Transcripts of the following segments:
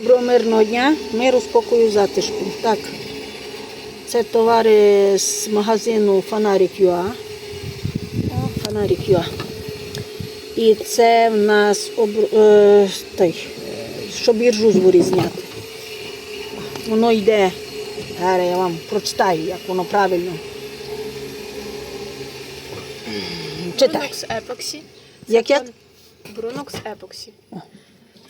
Доброго мирного дня, миру, спокою, затишку. Так, це товари з магазину Фонарик Юа. О, Фонарик Юа. І це в нас об, е, той, щоб іржу з ворі зняти. Воно йде, зараз я вам прочитаю, як воно правильно. Читай. Brunux Epoxy. Як як? Brunux Epoxy.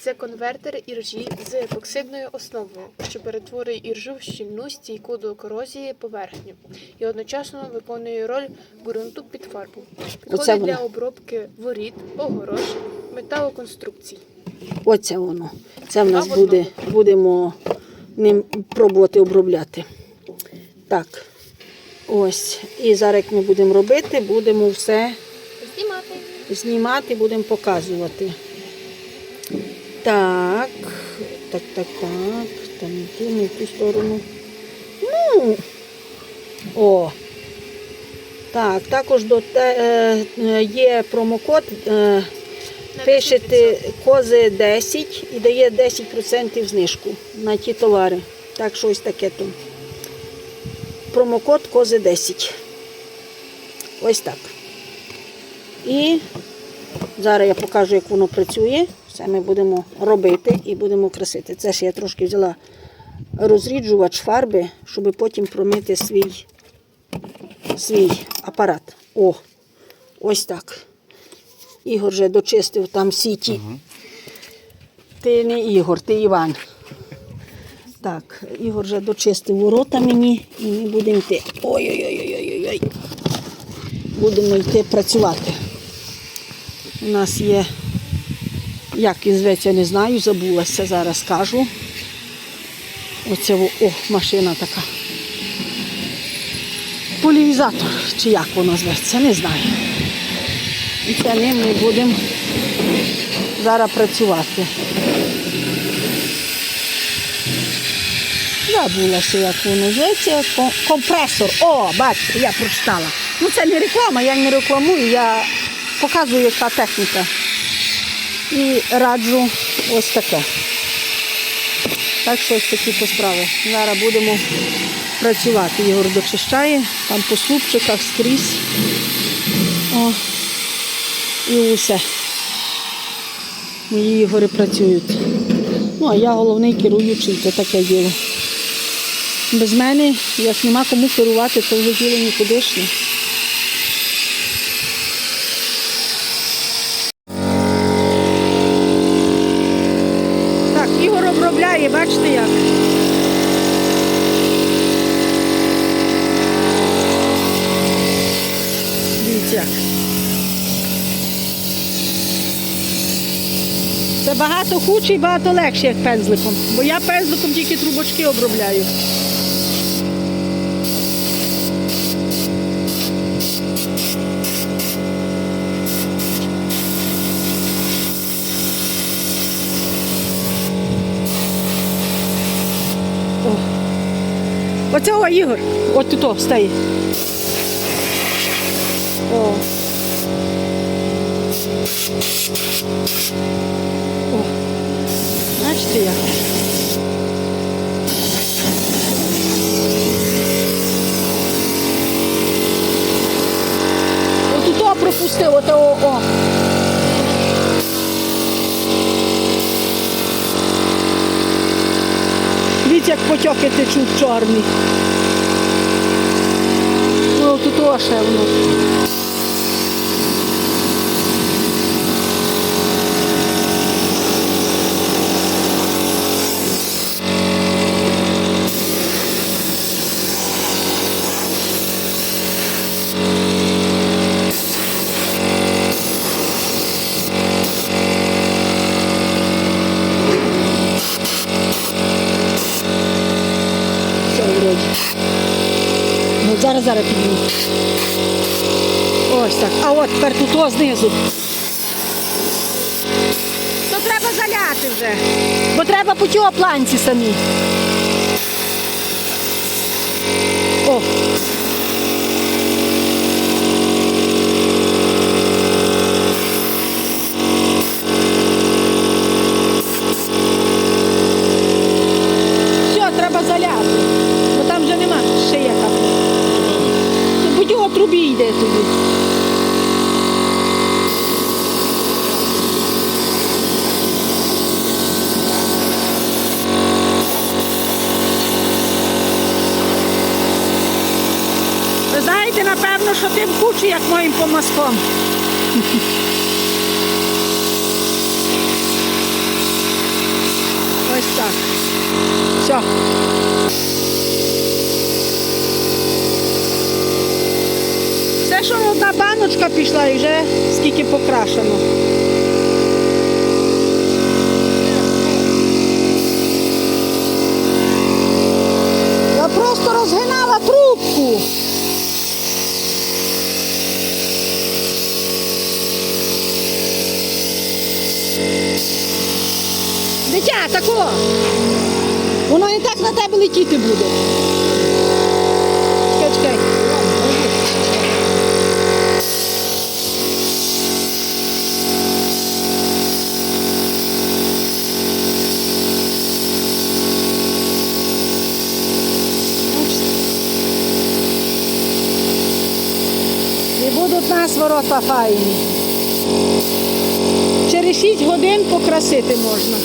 Це конвертер іржі з епоксидною основою, що перетворює іржу в щільну стійку до корозії поверхню і одночасно виконує роль ґрунту під фарбу. Підходить для обробки воріт, огорож, металоконструкцій. Оце воно. Це в нас А, буде, будемо ним пробувати обробляти. Так. Ось. І зараз як ми будемо робити, будемо все Знімати. знімати, будемо показувати. Так, так, так, так. Там йти не в ту сторону. Ну. О. Так, також до те, е, є промокод. Е, Пишете кози 10 і дає 10% знижку на ті товари. Так, що ось таке то. Промокод кози 10. Ось так. І зараз я покажу, як воно працює. Все ми будемо робити і будемо красити. Це ж я трошки взяла розріджувач фарби, щоб потім промити свій, свій апарат. О, ось так. Ігор вже дочистив там сіті. Ти не Ігор, ти Іван. Так, Ігор вже дочистив ворота мені і ми будемо йти. Ой-ой-ой-ой-ой. Будемо йти працювати. У нас є, як і зветься, не знаю, забулася, зараз скажу. Оце о, машина така. Полівізатор, чи як воно зветься, не знаю. І це ним ми будемо зараз працювати. Забулася, як воно зветься. Компресор. О, бачите, я прочитала. Ну це не реклама, я не рекламую, я показую, яка техніка. І раджу ось таке. Так що ось такі то справи. Зараз будемо працювати. Ігор дочищає, там по слупчиках скрізь. О, і усе. Мої ігори працюють. Ну, а я головний керуючий, це таке діло. Без мене, як нема кому керувати, то вже діло нікудишнє. Так, Ігор обробляє, бачите як. Дивіться. Це багато худше і багато легше, як пензликом. Бо я пензликом тільки трубочки обробляю. Оце о, Ігор. От тут стає. О. О. Бачите як? От тут о пропустив, ото о. о. Дивіться, як потьоки течуть чорні. Ну, тут ще воно. Все, вроді. Ну, зараз, зараз підніму. Ось так. А от тепер тут о, знизу. То треба заляти вже. Бо треба по тій планці самі. О. треба заляти. Бо там вже нема ще є капля. То будь йде тоді. Ви знаєте, напевно, що тим кучі, як моїм помазком. Ось так. Все, що одна пішла і вже скільки покрашено. Я просто розгинала трубку. Дитя, тако. Воно і так на тебе летіти буде. Нас ворота файні. Через 6 годин покрасити можна.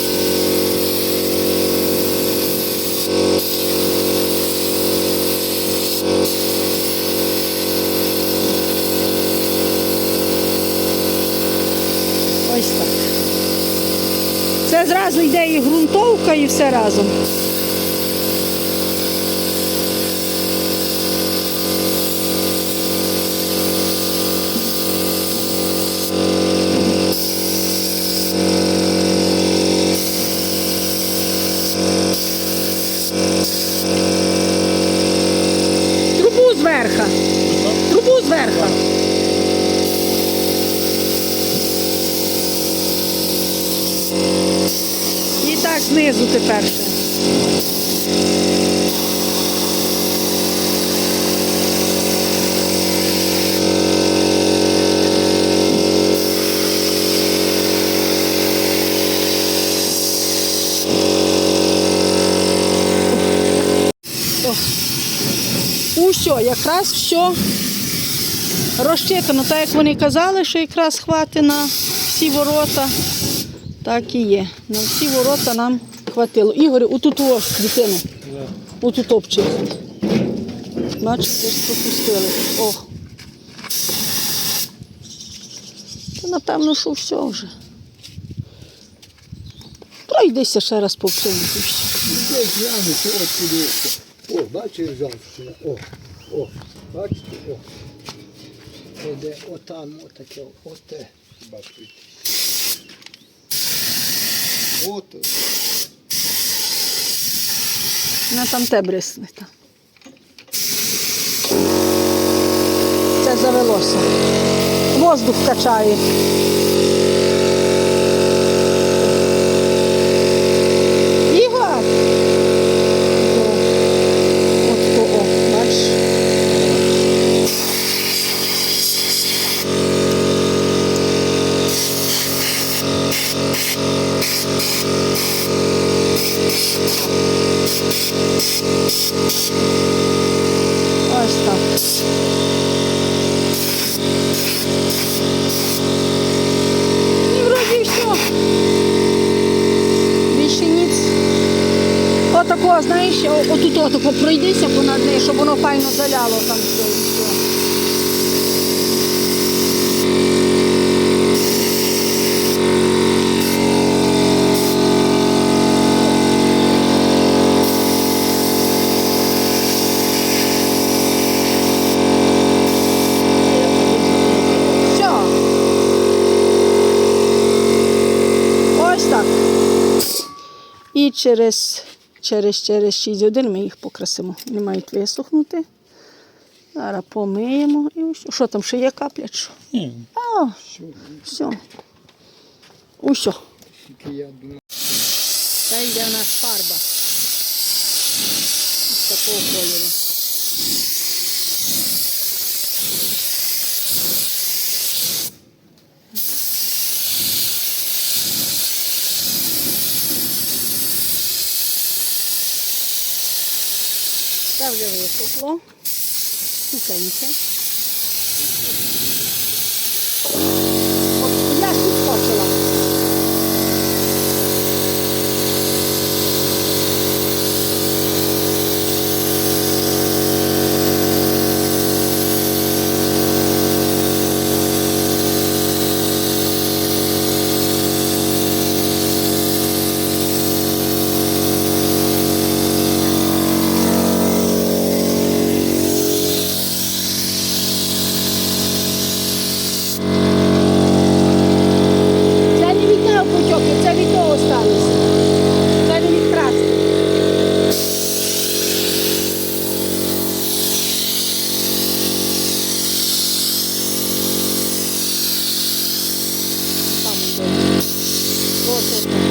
Ось так. Це зразу йде і ґрунтовка, і все разом. Трубу зверха. Трубу зверха. І так знизу тепер. О. Усьо, якраз все розчитано. Так як вони казали, що якраз хватить на всі ворота. Так і є. На всі ворота нам хватило. Ігор, отут ось, дитину. Отут обчик. Бачите, пропустили. О. Та напевно, що все вже. Пройдися ще раз по всьому. О, бачиш завтра. О, о, бачите, о. Оде, отам, отаке, оте, бачите. От, На там те брисне. Там. Це завелося. Воздух качає. Отако, знаєш, отут отако пройдися понад нею, щоб воно файно заляло там. Все. Ось так. І через, через, через 6 годин ми їх покрасимо. Вони мають висохнути. Зараз помиємо і ось. Що там ще є капля? Що? Ні. А, все. Усьо. Та йде у нас фарба. З такого кольору. Це вже висохло. Сухеньке. От я підскочила. Це не від нього потьоки, це від того сталося. Це не від краски. Там іде. Ось ось так.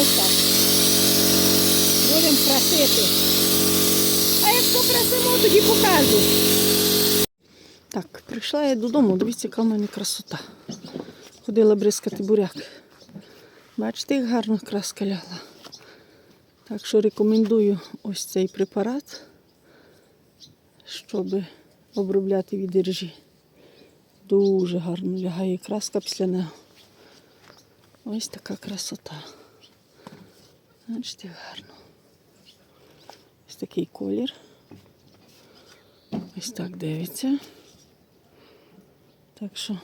Ось так. Будемо красити. А якщо красимо, тоді покажу. Так, прийшла я додому, дивіться, яка в мене красота. Ходила бризкати буряк. Бачите, як гарно краска лягла. Так що рекомендую ось цей препарат, щоб обробляти від іржі. Дуже гарно лягає краска після нього. Ось така красота. Бачите, гарно. Ось такий колір. Ось так дивиться. Так що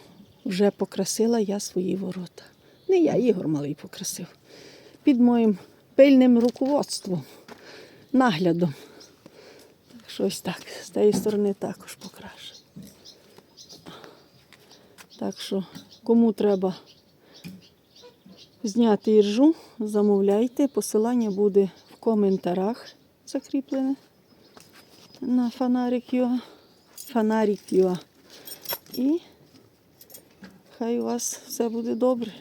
вже покрасила я свої ворота. Не я, Ігор малий покрасив. Під моїм пильним руководством, наглядом. Так що ось так. З тієї сторони також покрашу. Так що, кому треба зняти іржу, замовляйте. Посилання буде в коментарях закріплене на фонарик Юа. Фонарик Юа. І хай у вас все буде добре.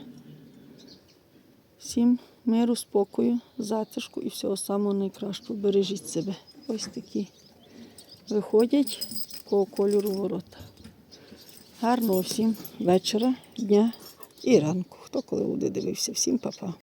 Всім миру, спокою, затишку і всього самого найкращого. Бережіть себе. Ось такі виходять такого кольору ворота. Гарного всім вечора, дня і ранку. Хто коли буде дивився. Всім па-па.